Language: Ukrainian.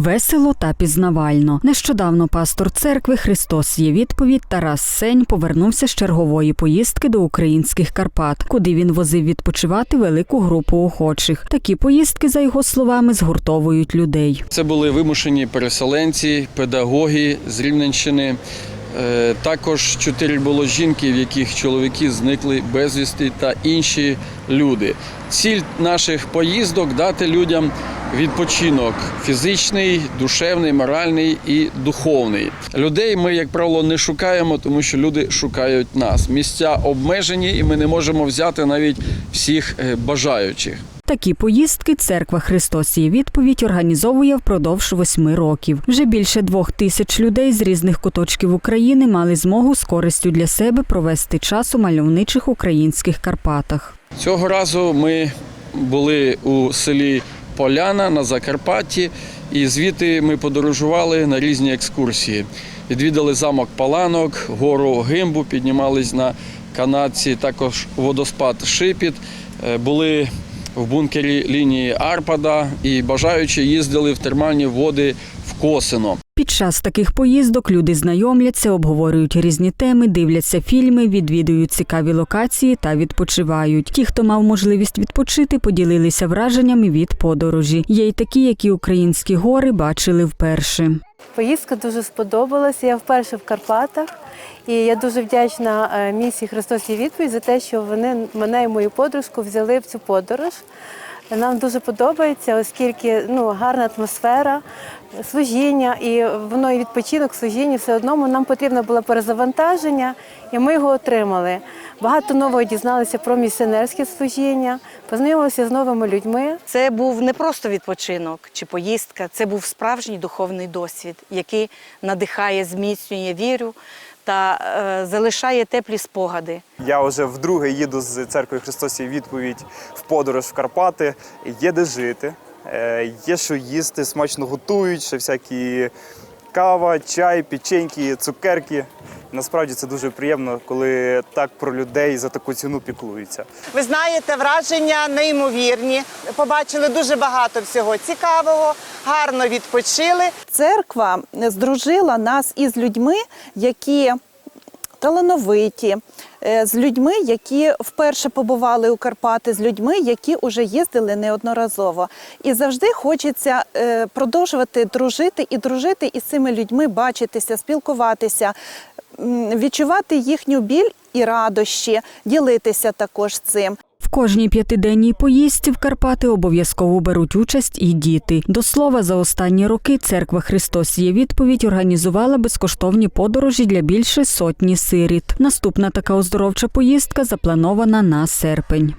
Весело та пізнавально. Нещодавно пастор церкви Христос є відповідь Тарас Сень повернувся з чергової поїздки до українських Карпат, куди він возив відпочивати велику групу охочих. Такі поїздки, за його словами, згуртовують людей. Це були вимушені переселенці, педагоги з Рівненщини. Е, Також чотири було жінки, в яких чоловіки зникли безвісти, та інші люди. Ціль наших поїздок дати людям відпочинок фізичний, душевний, моральний і духовний. Людей ми, як правило, не шукаємо, тому що люди шукають нас. Місця обмежені, і ми не можемо взяти навіть всіх е, бажаючих. Такі поїздки церква Христос є відповідь організовує впродовж восьми років. Вже більше двох тисяч людей з різних куточків України мали змогу з користю для себе провести час у мальовничих українських Карпатах. Цього разу ми були у селі Поляна на Закарпатті, і звідти ми подорожували на різні екскурсії. Відвідали замок Паланок, гору Гимбу, піднімались на канатці, також водоспад Шипіт. Е, Були в бункері лінії Арпада і бажаючи їздили в термальні води в Косино. Під час таких поїздок люди знайомляться, обговорюють різні теми, дивляться фільми, відвідують цікаві локації та відпочивають. Ті, хто мав можливість відпочити, поділилися враженнями від подорожі. Є й такі, які українські гори бачили вперше. Поїздка дуже сподобалася. Я вперше в Карпатах. І я дуже вдячна е, місії Христос і відповідь за те, що вони мене і мою подружку взяли в цю подорож. Нам дуже подобається, оскільки ну, гарна атмосфера, служіння, і воно і відпочинок, служіння, все одно нам потрібно було перезавантаження, і ми його отримали. Багато нового дізналися про місіонерське служіння, познайомилися з новими людьми. Це був не просто відпочинок чи поїздка, це був справжній духовний досвід, який надихає, зміцнює віру та е, залишає теплі спогади. Я вже вдруге їду з церкви Христосі відповідь в подорож в Карпати. Є де жити, е, є що їсти, смачно готують, ще всякі кава, чай, печеньки, цукерки. Насправді це дуже приємно, коли так про людей за таку ціну піклуються. Ви знаєте, враження неймовірні. Побачили дуже багато всього цікавого, гарно відпочили. Церква здружила нас із людьми, які талановиті, е, з людьми, які вперше побували у Карпати, з людьми, які вже їздили неодноразово. І завжди хочеться е, продовжувати дружити і дружити із цими людьми, бачитися, спілкуватися, відчувати їхню біль і радощі, ділитися також цим. В кожній п'ятиденній поїздці в Карпати обов'язково беруть участь і діти. До слова, за останні роки церква Христос є відповідь організувала безкоштовні подорожі для більше сотні сиріт. Наступна така оздоровча поїздка запланована на серпень.